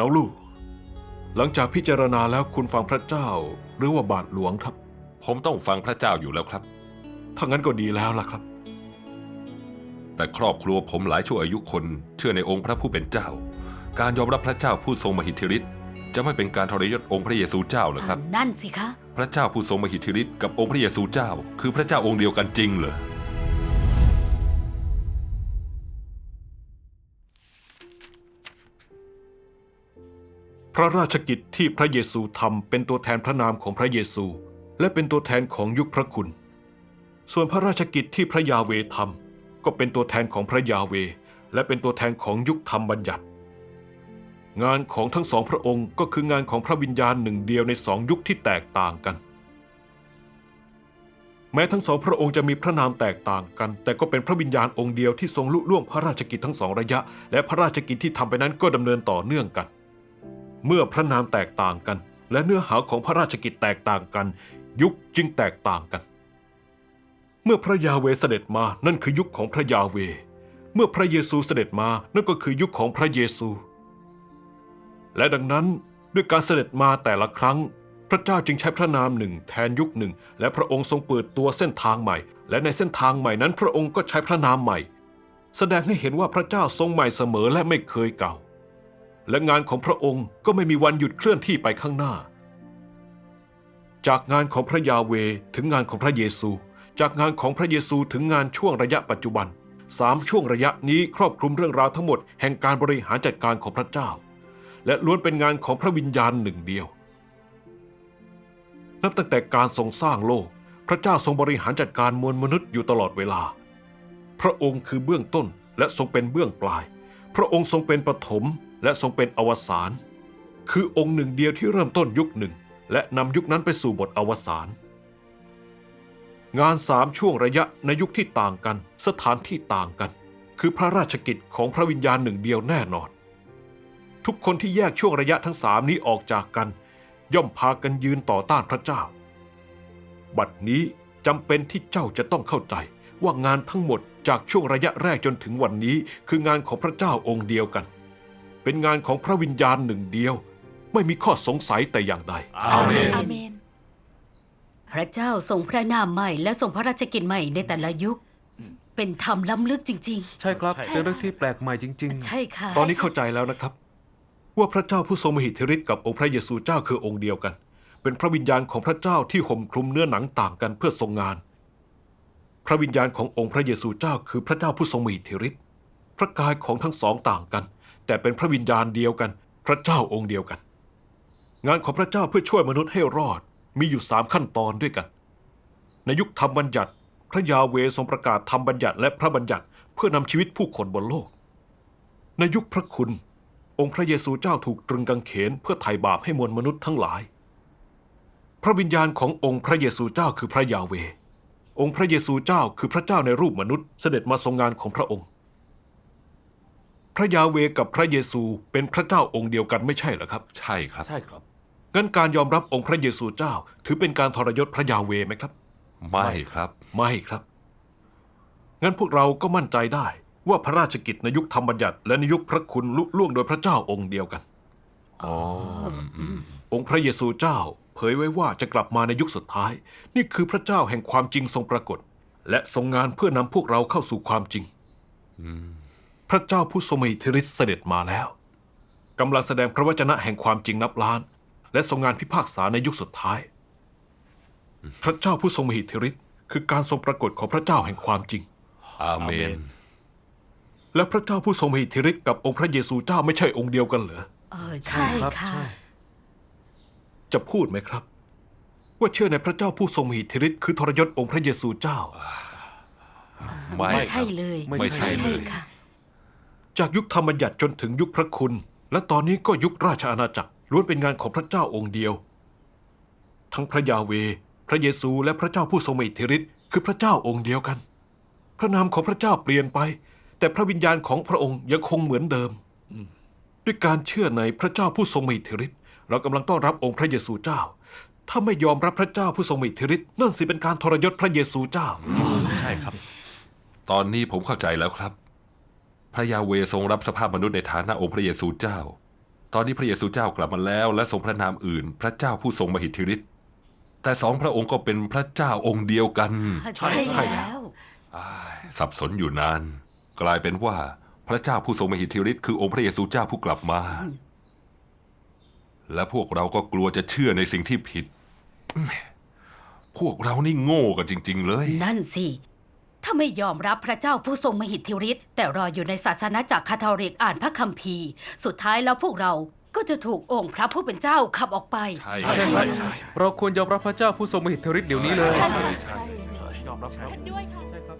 น้องลูก หลังจากพิจารณาแล้วคุณฟังพระเจ้า หรือว่าบาทหลวงครับ ผมต้องฟังพระเจ้าอยู่แล้วครับ ถ้างั้นก็ดีแล้วล่ะครับ แต่ครอบครัวผมหลายชั่วอายุคน เชื่อในองค์พระผู้เป็นเจ้า การยอมรับพระเจ้าผู้ทรงมหิทธิฤทธิ์จะไม่เป็นการทรยศองค์พระเยซูเจ้าเหรอครับ นั่นสิคะ พระเจ้าผู้ทรงมหิทธิฤทธิ์กับองค์พระเยซูเจ้า คือพระเจ้าองค์เดียวกันจริงเหรอ พระราชกิจที่พระเยซูทำเป็นตัวแทนพระนามของพระเยซู และเป็นตัวแทนของยุคพระคุณ ส่วนพระราชกิจที่พระยาเวทำก็เป็นตัวแทนของพระยาเว และเป็นตัวแทนของยุคธรรมบัญญัติ งานของทั้งสองพระองค์ก็คืองานของพระวิญญาณหนึ่งเดียวในสองยุคที่แตกต่างกัน แม้ทั้งสองพระองค์จะมีพระนามแตกต่างกัน แต่ก็เป็นพระวิญญาณองค์เดียวที่ทรงลุล่วงพระราชกิจทั้งสองระยะ และพระราชกิจที่ทำไปนั้นก็ดำเนินต่อเนื่องกัน เมื่อพระนามแตกต่างกัน และเนื้อหาของพระราชกิจแตกต่างกัน ยุคจึงแตกต่างกัน เมื่อพระยาเวเสด็จมานั่นคือยุคของพระยาเว เมื่อพระเยซูเสด็จมานั่นก็คือยุคของพระเยซู และดังนั้นด้วยการเสด็จมาแต่ละครั้ง พระเจ้าจึงใช้พระนามหนึ่งแทนยุคหนึ่ง และพระองค์ทรงเปิดตัวเส้นทางใหม่ และในเส้นทางใหม่นั้นพระองค์ก็ใช้พระนามใหม่ แสดงให้เห็นว่าพระเจ้าทรงใหม่เสมอและไม่เคยเก่า และงานของพระองค์ก็ไม่มีวันหยุดเคลื่อนที่ไปข้างหน้า จากงานของพระยาเวถึงงานของพระเยซู จากงานของพระเยซูถึงงานช่วงระยะปัจจุบันสามช่วงระยะนี้ครอบคลุมเรื่องราวทั้งหมดแห่งการบริหารจัดการของพระเจ้า และล้วนเป็นงานของพระวิญญาณหนึ่งเดียว นับตั้งแต่การทรงสร้างโลก พระเจ้าทรงบริหารจัดการมวลมนุษย์อยู่ตลอดเวลา พระองค์คือเบื้องต้นและทรงเป็นเบื้องปลาย พระองค์ทรงเป็นปฐม และทรงเป็นอวสานคือองค์หนึ่งเดียวที่เริ่มต้นยุคหนึ่ง และนำยุคนั้นไปสู่บทอวสานงานสามช่วงระยะในยุคที่ต่างกัน สถานที่ต่างกัน คือพระราชกิจของพระวิญญาณหนึ่งเดียวแน่นอน ทุกคนที่แยกช่วงระยะทั้งสามนี้ออกจากกัน ย่อมพากันยืนต่อต้านพระเจ้า บัดนี้จำเป็นที่เจ้าจะต้องเข้าใจว่างานทั้งหมดจากช่วงระยะแรกจนถึงวันนี้คืองานของพระเจ้าองค์เดียวกัน เป็นงานของพระวิญญาณหนึ่งเดียว ไม่มีข้อสงสัยแต่อย่างใด อาเมน อาเมน พระเจ้าทรงพระนามใหม่และทรงพระราชกิจใหม่ในแต่ละยุค เป็นธรรมล้ำลึกจริง ใช่ครับ ใช่ เป็นเรื่องที่แปลกใหม่จริงๆใช่ค่ะ ตอนนี้เข้าใจแล้วนะครับ ว่าพระเจ้าผู้ทรงมหิทธิฤทธิ์กับองค์พระเยซูเจ้าคือองค์เดียวกัน เป็นพระวิญญาณของพระเจ้าที่ห่มคลุมเนื้อหนังต่างกันเพื่อทรงงาน พระวิญญาณขององค์พระเยซูเจ้าคือพระเจ้าผู้ทรงมหิทธิฤทธิ์ พระกายของทั้งสองต่างกัน แต่เป็นพระวิญญาณเดียวกัน พระเจ้าองค์เดียวกัน งานของพระเจ้าเพื่อช่วยมนุษย์ให้รอดมีอยู่สามขั้นตอนด้วยกัน ในยุคธรรมบัญญัติ พระยาเวทรงประกาศธรรมบัญญัติและพระบัญญัติเพื่อนำชีวิตผู้คนบนโลก ในยุคพระคุณ องค์พระเยซูเจ้าถูกตรึงกางเขนเพื่อไถ่บาปให้มวลมนุษย์ทั้งหลาย พระวิญญาณขององค์พระเยซูเจ้าคือพระยาเว องค์พระเยซูเจ้าคือพระเจ้าในรูปมนุษย์เสด็จมาทรงงานของพระองค์ ระยาเวกับพระเยซูเป็นพระเจ้าองค์เดียวกันไม่ใช่เหรอครับ ใช่ครับๆใช่ครับ งั้นการยอมรับองค์พระเยซูเจ้า ถือเป็นการทรยศพระยาเวไหมครับ ไม่ครับ ไม่ครับ งั้นพวกเราก็มั่นใจได้ว่าพระราชกิจในยุคธรรมบัญญัติและในยุคพระคุณลุล่วงโดยพระเจ้าองค์เดียวกัน อ๋อองค์พระเยซูเจ้า เผยไว้ว่าจะกลับมาในยุคสุดท้าย นี่คือพระเจ้าแห่งความจริงทรงปรากฏ และทรงงานเพื่อนำพวกเราเข้าสู่ความจริง พระเจ้าผู้ทรงมีอิทธิฤทธิ์เสด็จมาแล้วกำลังแสดงพระวจนะแห่งความจริงนับล้าน และทรงงานพิพากษาในยุคสุดท้าย พระเจ้าผู้ทรงมีอิทธิฤทธิ์คือการทรงปรากฏของพระเจ้าแห่งความจริง อาเมน และพระเจ้าผู้ทรงมีอิทธิฤทธิ์กับองค์พระเยซูเจ้าไม่ใช่องค์เดียวกันเหรอเออใช่ครับค่ะใช่จะพูดไหมครับ ว่าเชื่อในพระเจ้าผู้ทรงมีอิทธิฤทธิ์คือทรยศองค์พระเยซูเจ้า ไม่ไม่ครัใช่บเลย ไม่ใช่ใช่ค่ะ จากยุคธรรมบัญญัติจนถึงยุคพระคุณ และตอนนี้ก็ยุคราชอาณาจักรล้วนเป็นงานของพระเจ้าองค์เดียว ทั้งพระยาเว พระเยซูและพระเจ้าผู้ทรงมีอิทธิฤทธิ์คือพระเจ้าองค์เดียวกัน พระนามของพระเจ้าเปลี่ยนไป แต่พระวิญญาณของพระองค์ยังคงเหมือนเดิม ด้วยการเชื่อในพระเจ้าผู้ทรงมีอิทธิฤทธิ์เรากำลังต้อนรับองค์พระเยซูเจ้า ถ้าไม่ยอมรับพระเจ้าผู้ทรงมีอิทธิฤทธิ์นั่นสิเป็นการทรยศพระเยซูเจ้า ใช่ครับ ตอนนี้ผมเข้าใจแล้วครับ พระยาเวทรงรับสภาพมนุษย์ในฐานะองค์พระเยซูเจ้า ตอนนี้พระเยซูเจ้ากลับมาแล้ว และทรงพระนามอื่น พระเจ้าผู้ทรงมหิทธิฤทธิ์แต่สองพระองค์ก็เป็นพระเจ้าองค์เดียวกันใช่แล้วอ้ายสับสนอยู่นาน กลายเป็นว่าพระเจ้าผู้ทรงมหิทธิฤทธิ์คือองค์พระเยซูเจ้าผู้กลับมา และพวกเราก็กลัวจะเชื่อในสิ่งที่ผิดแหม่พวกเรานี่โง่กันจริง ๆ เลย นั่นสิ ถ้าไม่ยอมรับพระเจ้าผู้ทรงมหิทธิฤทธิ์แต่รออยู่ในศาสนาจักรคาทอลิกอ่านพระคัมภีร์ สุดท้ายแล้วพวกเราก็จะถูกองค์พระผู้เป็นเจ้าขับออกไป ใช่ใช่ครับเราควรยอมรับพระเจ้าผู้ทรงมหิทธิฤทธิ์เดี๋ยวนี้เลย ใช่ ยอมรับครับ ฉันด้วยค่ะ ใช่ครับ